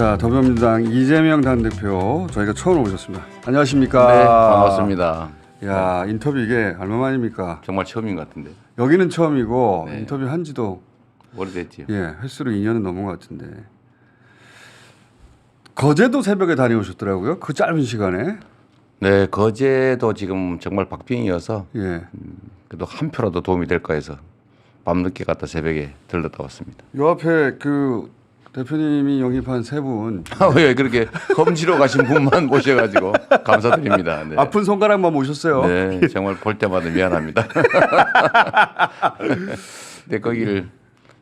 자, 더불어민주당 이재명 당대표 저희가 처음 오셨습니다. 안녕하십니까? 네, 반갑습니다. 야, 인터뷰 이게 얼마만입니까? 정말 처음인 것 같은데 여기는 처음이고 네. 인터뷰 한 지도 오래됐지요. 예, 횟수로 2년은 넘은 것 같은데. 거제도 새벽에 다녀오셨더라고요. 그 짧은 시간에. 네, 거제도 지금 정말 박빙이어서 예. 그래도 한 표라도 도움이 될까 해서 밤늦게 갔다 새벽에 들렀다 왔습니다. 요 앞에 그 대표님이 영입한 세 분 왜 그렇게 검지로 가신 분만 모셔가지고 감사드립니다. 네. 아픈 손가락만 모셨어요. 네, 정말 볼 때마다 미안합니다. 네, 거기를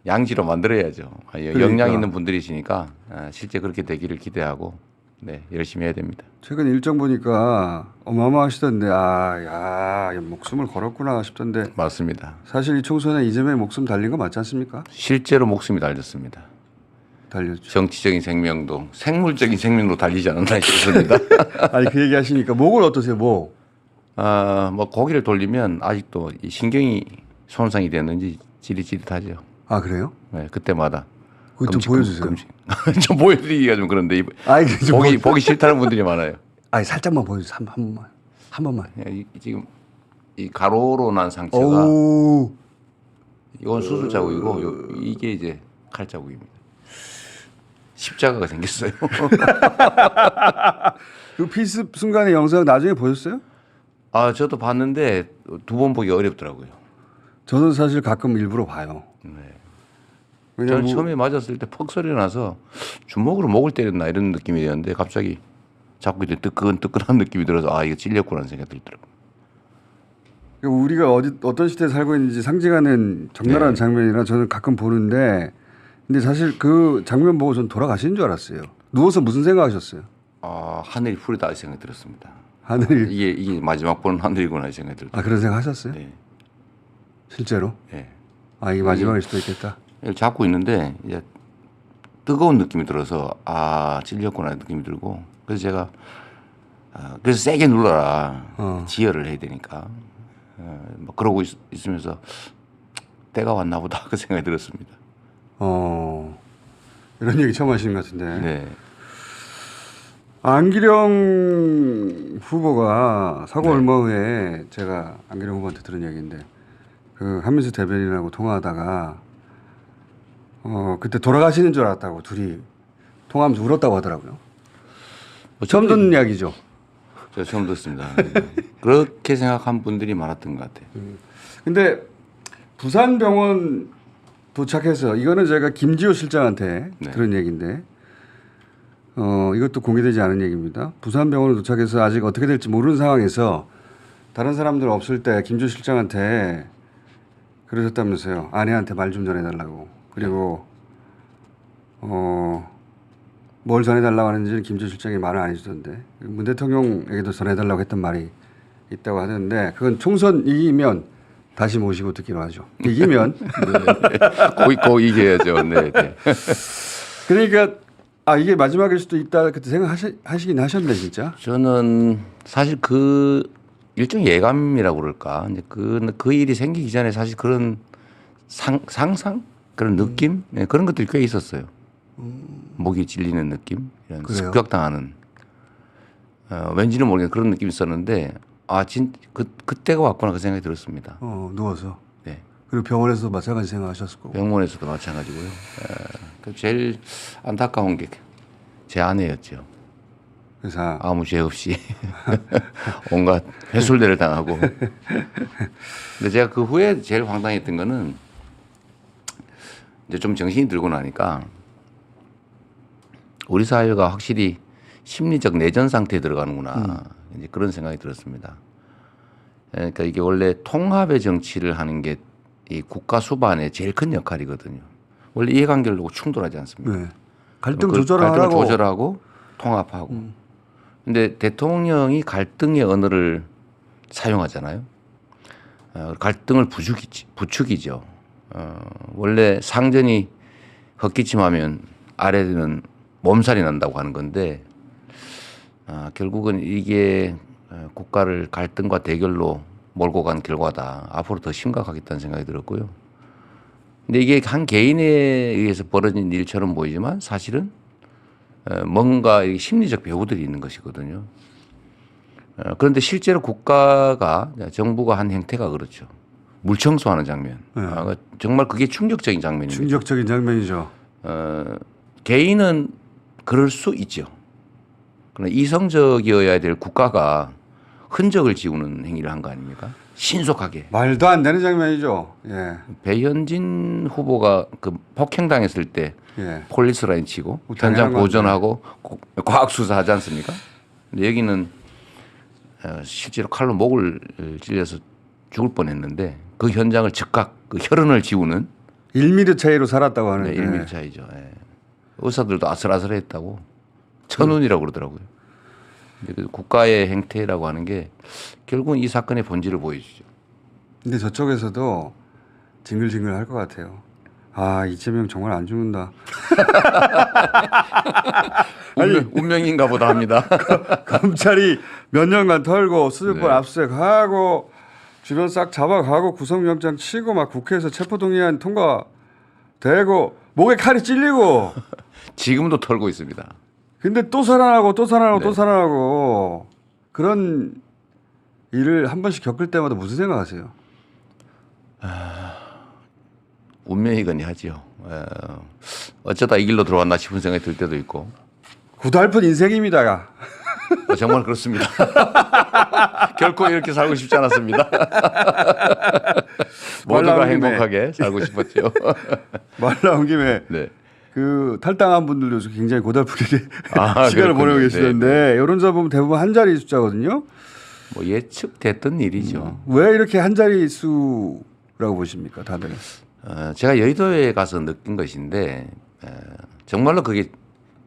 양지로 만들어야죠. 아, 여- 그러니까. 역량 있는 분들이시니까 아, 실제 그렇게 되기를 기대하고 네, 열심히 해야 됩니다. 최근 일정 보니까 어마어마하시던데 아, 야, 목숨을 걸었구나 싶던데 맞습니다. 사실 이 총선에 이재명의 목숨 달린 거 맞지 않습니까? 실제로 목숨이 달렸습니다. 달렸죠. 정치적인 생명도 생물적인 생명도 달리지 않았나 싶습니다. 아니 그 얘기 하시니까 목을 어떠세요? 목. 아, 뭐 고기를 돌리면 아직도 이 신경이 손상이 됐는지 찌릿찌릿하죠. 아 그래요? 네, 그때마다. 그거 좀 끔찍- 보여주세요. 끔찍. 좀 보여드리기가 좀 그런데 이- 아이 보기 보여- 보기 싫다는 분들이 많아요. 아니 살짝만 보여주세요. 한, 한 번만. 한 번만. 예, 이- 지금 이 가로로 난 상처가 오. 이건 수술 자국이고 요- 이게 이제 칼 자국입니다. 십자가가 생겼어요. 그 피습 순간의 영상 나중에 보셨어요? 아, 저도 봤는데 두 번 보기 어렵더라고요. 저는 사실 가끔 일부러 봐요. 네. 저는 뭐- 처음에 맞았을 때 퍽 소리 나서 주먹으로 목을 때렸나 이런 느낌이 드는데 갑자기 자꾸 이제 뜨끈뜨끈한 느낌이 들어서 아 이거 찔렸구나는 생각이 들더라고요. 우리가 어디 어떤 시대에 살고 있는지 상징하는 적나라한 네. 장면이라 저는 가끔 보는데 근데 사실 그 장면 보고 전 돌아가시는 줄 알았어요. 누워서 무슨 생각하셨어요? 아 하늘이 푸르다 이 생각이 들었습니다. 하늘이 이게 이게 마지막 보는 하늘이구나 이 생각이 아 들더라고요. 그런 생각 하셨어요? 네. 실제로? 네. 아 이게 마지막일 수도 있겠다. 잡고 있는데 이제 뜨거운 느낌이 들어서 아 찔렸구나 느낌이 들고 그래서 제가 아, 그래서 세게 눌러라 어. 지혈을 해야 되니까 어, 뭐 그러고 있, 있으면서 때가 왔나 보다 그 생각이 들었습니다. 어 이런 얘기 처음 하시는 것 같은데. 네. 안기령 후보가 사고 네. 얼마 후에 제가 안기령 후보한테 들은 얘기인데 그 한민수 대변인하고 통화하다가 어 그때 돌아가시는 줄 알았다고 둘이 통화하면서 울었다고 하더라고요. 뭐 처음 듣는 이야기죠. 제가 처음 듣습니다. 그렇게 생각한 분들이 많았던 것 같아요. 근데 부산 병원 도착해서 이거는 제가 김지호 실장한테 네. 들은 얘기인데 어 이것도 공개되지 않은 얘기입니다. 부산 병원에 도착해서 아직 어떻게 될지 모르는 상황에서 다른 사람들 없을 때 김지호 실장한테 그러셨다면서요. 아내한테 말 좀 전해달라고. 그리고 어 뭘 전해달라고 하는지는 김지호 실장이 말을 안 해주던데 문 대통령에게도 전해달라고 했던 말이 있다고 하는데 그건 총선 이기면 다시 모시고 듣기로 하죠. 이기면 꼭, 꼭 이겨야죠. 네. 네. 그러니까 아 이게 마지막일 수도 있다 그때 생각하시긴 하셨네 진짜. 저는 사실 그 일종 예감이라고 그럴까. 이제 그, 그 일이 생기기 전에 사실 그런 상, 상상? 그런 느낌? 네, 그런 것들이 꽤 있었어요. 목이 찔리는 느낌? 이런? 습격당하는. 어, 왠지는 모르겠는 그런 느낌이 있었는데, 아, 진, 그, 그때가 왔구나 그 생각이 들었습니다. 어 누워서 네. 그리고 병원에서도 마찬가지 생각하셨을 거고. 병원에서도 마찬가지고요. 에, 그 제일 안타까운 게 제 아내였죠. 그래서 아, 아무 죄 없이 온갖 회술대를 당하고. 근데 제가 그 후에 제일 황당했던 거는 이제 좀 정신이 들고 나니까 우리 사회가 확실히 심리적 내전 상태에 들어가는구나 이제 그런 생각이 들었습니다. 그러니까 이게 원래 통합의 정치를 하는 게 이 국가 수반의 제일 큰 역할이거든요. 원래 이해관계를 두고 충돌하지 않습니까? 네. 갈등 그 하라고. 조절하고 통합하고. 근데 대통령이 갈등의 언어를 사용하잖아요. 어, 갈등을 부추기, 부추기죠. 어, 원래 상전이 헛기침하면 아래는 몸살이 난다고 하는 건데 아, 결국은 이게 어, 국가를 갈등과 대결로 몰고 간 결과다. 앞으로 더 심각하겠다는 생각이 들었고요. 근데 이게 한 개인에 의해서 벌어진 일처럼 보이지만 사실은 어, 뭔가 이 심리적 배후들이 있는 것이거든요. 어, 그런데 실제로 국가가 정부가 한 행태가 그렇죠. 물 청소하는 장면. 네. 아, 그 정말 그게 충격적인 장면입니다. 충격적인 장면이죠. 어, 개인은 그럴 수 있죠. 그러나 이성적이어야 될 국가가 흔적을 지우는 행위를 한 거 아닙니까? 신속하게. 말도 안 되는 장면이죠. 예. 배현진 후보가 그 폭행당했을 때 예. 폴리스 라인 치고 뭐 현장 보존하고 고- 과학 수사하지 않습니까? 근데 여기는 어, 실제로 칼로 목을 찔려서 죽을 뻔했는데 그 현장을 즉각 그 혈흔을 지우는 1mm 차이로 살았다고 네, 하는데. 1mm 차이죠. 예. 의사들도 아슬아슬했다고 천운이라고 그러더라고요. 그 국가의 행태라고 하는 게 결국은 이 사건의 본질을 보여주죠. 근데 저쪽에서도 징글징글 할 것 같아요. 아 이재명 정말 안 죽는다. 운명, 운명인가 보다 합니다. 검찰이 몇 년간 털고 수습권 네. 압수수색하고 주변 싹 잡아가고 구속영장 치고 막 국회에서 체포동의안 통과되고 목에 칼이 찔리고 지금도 털고 있습니다. 근데 또 살아나고 또 살아나고 네. 또 살아나고 그런 일을 한 번씩 겪을 때마다 무슨 생각하세요? 운명이거니 하지요. 어, 어쩌다 이 길로 들어왔나 싶은 생각이 들 때도 있고 고달픈 인생입니다. 어, 정말 그렇습니다. 결코 이렇게 살고 싶지 않았습니다. 모두가. 행복하게 살고 싶었죠. 말 나온 김에 네. 그 탈당한 분들도 굉장히 고달프게 아, 시간을 그렇군요. 보내고 계시는데 여론조사 보면 대부분 한 자리 숫자거든요. 뭐 예측됐던 일이죠. 왜 이렇게 한 자리 수라고 보십니까, 다들? 어, 제가 여의도에 가서 느낀 것인데 에, 정말로 그게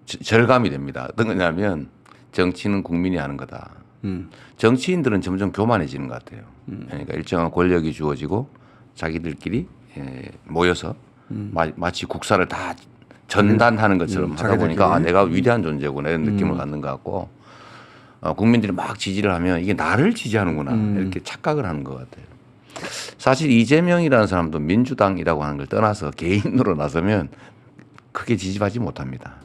저- 절감이 됩니다. 어떤 거냐면 정치는 국민이 하는 거다. 음. 정치인들은 점점 교만해지는 것 같아요. 그러니까 일정한 권력이 주어지고 자기들끼리 예, 모여서 마, 치 국사를 다 전단하는 것처럼 음, 하다 보니까 아. 내가 위대한 존재구나 이런 느낌을 갖는 것 같고 어, 국민들이 막 지지를 하면 이게 나를 지지하는구나 이렇게 착각을 하는 것 같아요. 사실 이재명이라는 사람도 민주당이라고 하는 걸 떠나서 개인으로 나서면 크게 지지받지 못합니다.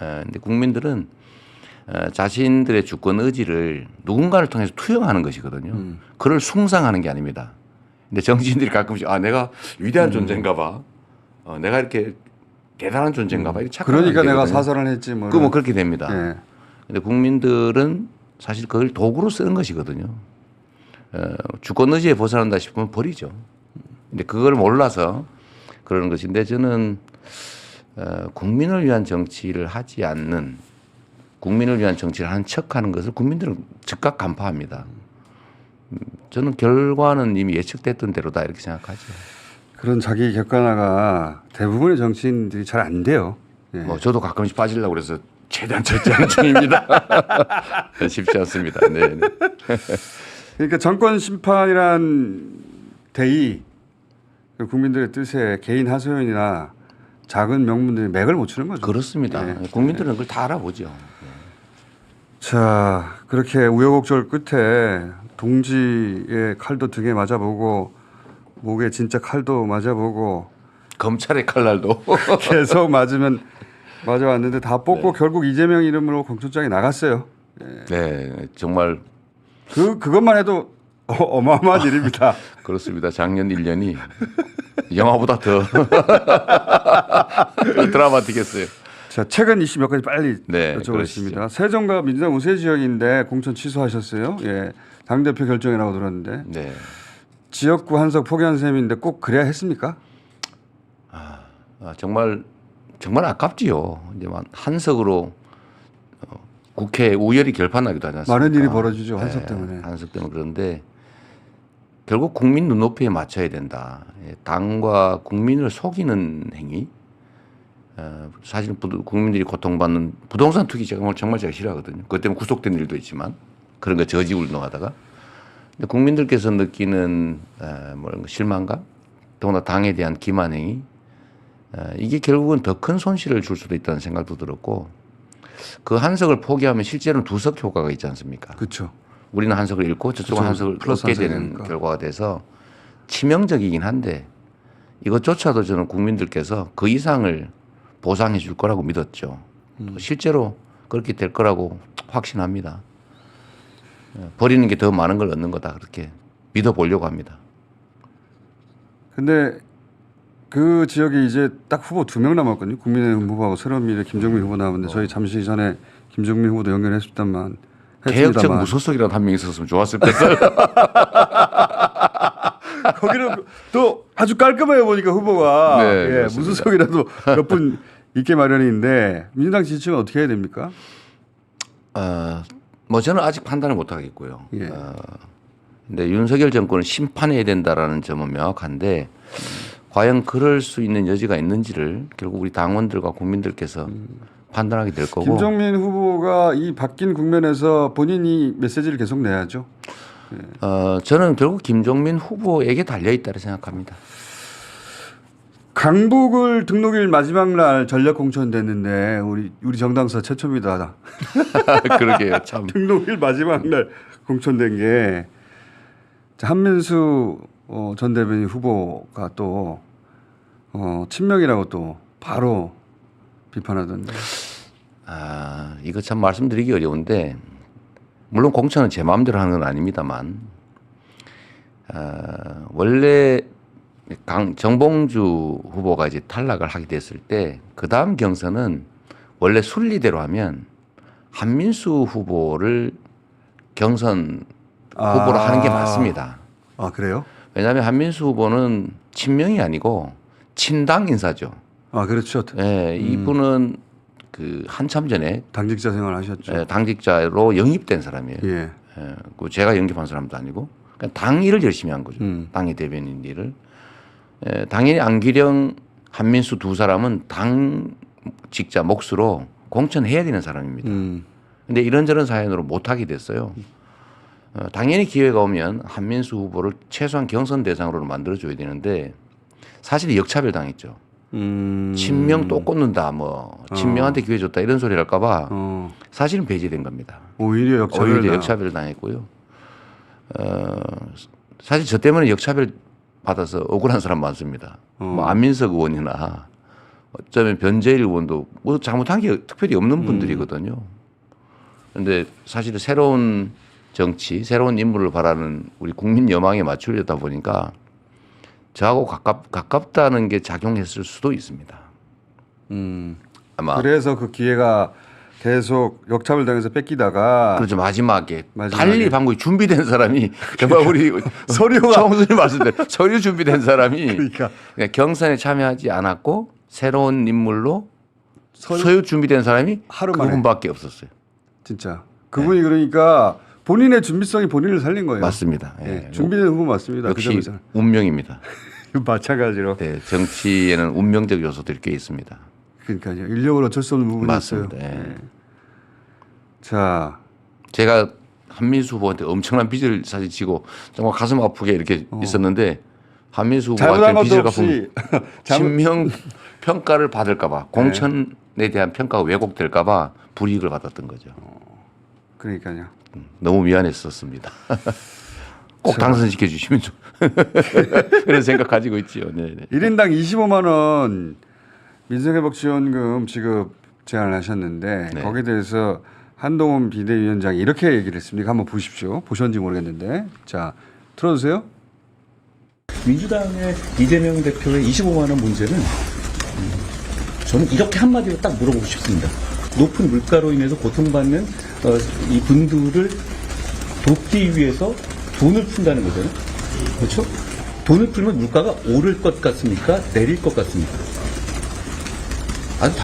에, 근데 국민들은 에, 자신들의 주권 의지를 누군가를 통해서 투영하는 것이거든요. 그를 숭상하는 게 아닙니다. 근데 정치인들이 가끔씩 아 내가 위대한 존재인가 봐. 어, 내가 이렇게 대단한 존재인가 봐. 이렇게 착각하는 그러니까 내가. 사설을 했지 뭐. 그뭐 그렇게 됩니다. 예. 근데 국민들은 사실 그걸 도구로 쓰는 것이거든요. 어, 주권 의지에 벗어난다 싶으면 버리죠. 근데 그걸 몰라서 그러는 것인데 저는 어, 국민을 위한 정치를 하지 않는 국민을 위한 정치를 하는 척하는 것을 국민들은 즉각 간파합니다. 음, 저는 결과는 이미 예측됐던 대로다 이렇게 생각하죠. 그런 자기 객관화가 대부분의 정치인들이 잘 안 돼요. 예. 뭐 저도 가끔씩 빠지려고 그래서 최대한 절제하는 중입니다. 쉽지 않습니다. 네. 네. 그러니까 정권 심판이란 대의 그 국민들의 뜻에 개인 하소연이나 작은 명분들이 맥을 못 추는 거죠. 그렇습니다. 네. 국민들은 그걸 다 알아보죠. 자 그렇게 우여곡절 끝에 동지의 칼도 등에 맞아보고 목에 진짜 칼도 맞아보고 검찰의 칼날도 계속 맞으면 맞아왔는데 다 뽑고 결국 이재명 이름으로 공천장에 나갔어요. 네 정말 그 그것만 해도 어, 어마어마한 일입니다. 그렇습니다. 작년 1년이 영화보다 더 드라마틱했어요. 자 최근 이슈 몇 가지 빨리 네, 여쭤보겠습니다. 세종과 민주당 우세 지역인데 공천 취소하셨어요. 예, 당 대표 결정이라고 들었는데 네. 지역구 한석 포기한 셈인데 꼭 그래야 했습니까? 아, 정말 정말 아깝지요. 이제 막 한석으로 어, 국회 우열이 결판나기도 하지 않습니까? 많은 일이 벌어지죠, 한석 때문에. 한석 때문에 그런데 결국 국민 눈높이에 맞춰야 된다. 예, 당과 국민을 속이는 행위. 어, 사실 부- 국민들이 고통받는 부동산 투기 정말 정말 제가 싫어하거든요. 그것 때문에 구속된 일도 있지만 그런 거 저지 운동하다가 근데 국민들께서 느끼는 어, 뭐 실망감, 더구나 당에 대한 기만 행위 어, 이게 결국은 더 큰 손실을 줄 수도 있다는 생각도 들었고 그 한석을 포기하면 실제로는 두석 효과가 있지 않습니까? 그렇죠. 우리는 한석을 잃고 저쪽은 그렇죠. 한석을 플러스 얻게 한석이 되는. 결과가 돼서 치명적이긴 한데 이것조차도 저는 국민들께서 그 이상을 보상해 줄 거라고 믿었죠. 또 실제로 그렇게 될 거라고 확신합니다. 예, 버리는 게 더 많은 걸 얻는 거다 그렇게 믿어 보려고 합니다. 근데 그 지역에 이제 딱 후보 두 명 남았거든요. 국민의힘 후보하고 새로운 미래 김종민 후보 남았는데 저희 잠시 전에 김종민 후보도 연결했습니다만 개혁적 무소속이라는 한 명 있었으면 좋았을 뻔했어요. 거기는 또 아주 깔끔해 보니까 후보가 네, 예, 그렇습니다. 무소속이라도 몇 분 있게 마련인데 민주당 지지층은 어떻게 해야 됩니까? 어, 뭐 저는 아직 판단을 못 하겠고요. 예. 어, 근데 윤석열 정권을 심판해야 된다라는 점은 명확한데 과연 그럴 수 있는 여지가 있는지를 결국 우리 당원들과 국민들께서 판단하게 될 거고 김종민 후보가 이 바뀐 국면에서 본인이 메시지를 계속 내야죠. 어, 저는 결국 김종민 후보에게 달려 있다고 생각합니다. 강북을 등록일 마지막 날 전략 공천됐는데 우리 우리 정당사 최초입니다. 그러게요, 참. 등록일 마지막 날 공천된 게 자, 한민수 어, 전 대변인 후보가 또 어, 친명이라고 또 바로 비판하던데. 아, 이거 참 말씀드리기 어려운데 물론 공천은 제 마음대로 하는 건 아닙니다만 아, 원래 강 정봉주 후보가 이제 탈락을 하게 됐을 때 그 다음 경선은 원래 순리대로 하면 한민수 후보를 경선 후보로 아. 하는 게 맞습니다. 아 그래요? 왜냐하면 한민수 후보는 친명이 아니고 친당 인사죠. 아 그렇죠. 예, 이분은 그 한참 전에 당직자 생활 하셨죠. 예, 당직자로 영입된 사람이에요. 예. 예, 그 제가 영입한 사람도 아니고 그냥 당 일을 열심히 한 거죠. 음. 당의 대변인 일을. 예, 당연히 안기령, 한민수 두 사람은 당 직자 몫으로 공천해야 되는 사람입니다. 음. 근데 이런저런 사연으로 못하게 됐어요. 어, 당연히 기회가 오면 한민수 후보를 최소한 경선 대상으로 만들어줘야 되는데 사실 역차별 당했죠. 음. 친명 또 꽂는다, 뭐 친명한테 기회 줬다 이런 소리 할까봐 어. 사실은 배제된 겁니다. 오히려 역차별. 오히려 역차별 당했고요. 어, 사실 저 때문에 역차별 받아서 억울한 사람 많습니다. 어. 뭐 안민석 의원이나 어쩌면 변재일 의원도 뭐 잘못한 게 특별히 없는 음. 분들이거든요. 그런데 사실은 새로운 정치, 새로운 인물을 바라는 우리 국민 여망에 맞추려다 보니까 저하고 가깝, 가깝다는 게 작용했을 수도 있습니다. 음. 아마 그래서 그 기회가 계속 역차별 당해서 뺏기다가 그렇죠 마지막에, 마지막에. 달리 방법이 준비된 사람이 정말 우리 서류가- 청순이 말씀대로 서류 준비된 사람이 그러니까 경선에 참여하지 않았고 새로운 인물로 서류- 서류, 준비된 사람이 하루. 그분밖에 없었어요. 진짜 그분이 그러니까 본인의 준비성이 본인을 살린 거예요. 맞습니다. 예, 예. 준비된 후보 맞습니다. 그 역시 점에서는. 운명입니다. 마찬가지로. 네, 정치에는 운명적 요소들이 꽤 있습니다. 그러니까요. 인력을 어쩔 수 없는 부분이 맞습니다. 있어요. 예. 예. 자, 제가 한민수 후보한테 엄청난 빚을 사실 지고 정말 가슴 아프게 이렇게 있었는데 한민수 후보한테 빚을 갚으면 잘못- 친명 평가를 받을까봐 공천에 대한 평가가 왜곡될까봐 불이익을 받았던 거죠. 그러니까요. 음, 너무 미안했었습니다. 꼭 당선시켜 주시면 좀 그런 생각 가지고 있지요. 네, 네. 1인당 25만 원 민생회복 지원금 지급 제안을 하셨는데 네. 거기에 대해서 한동훈 비대위원장이 이렇게 얘기를 했습니다. 한번 보십시오. 보셨는지 모르겠는데. 자, 틀어주세요. 민주당의 이재명 대표의 25만 원 문제는 음, 저는 이렇게 한마디로 딱 물어보고 싶습니다. 높은 물가로 인해서 고통받는 어, 이 분들을 돕기 위해서 돈을 푼다는 거잖아요. 그렇죠? 돈을 풀면 물가가 오를 것 같습니까? 내릴 것 같습니까?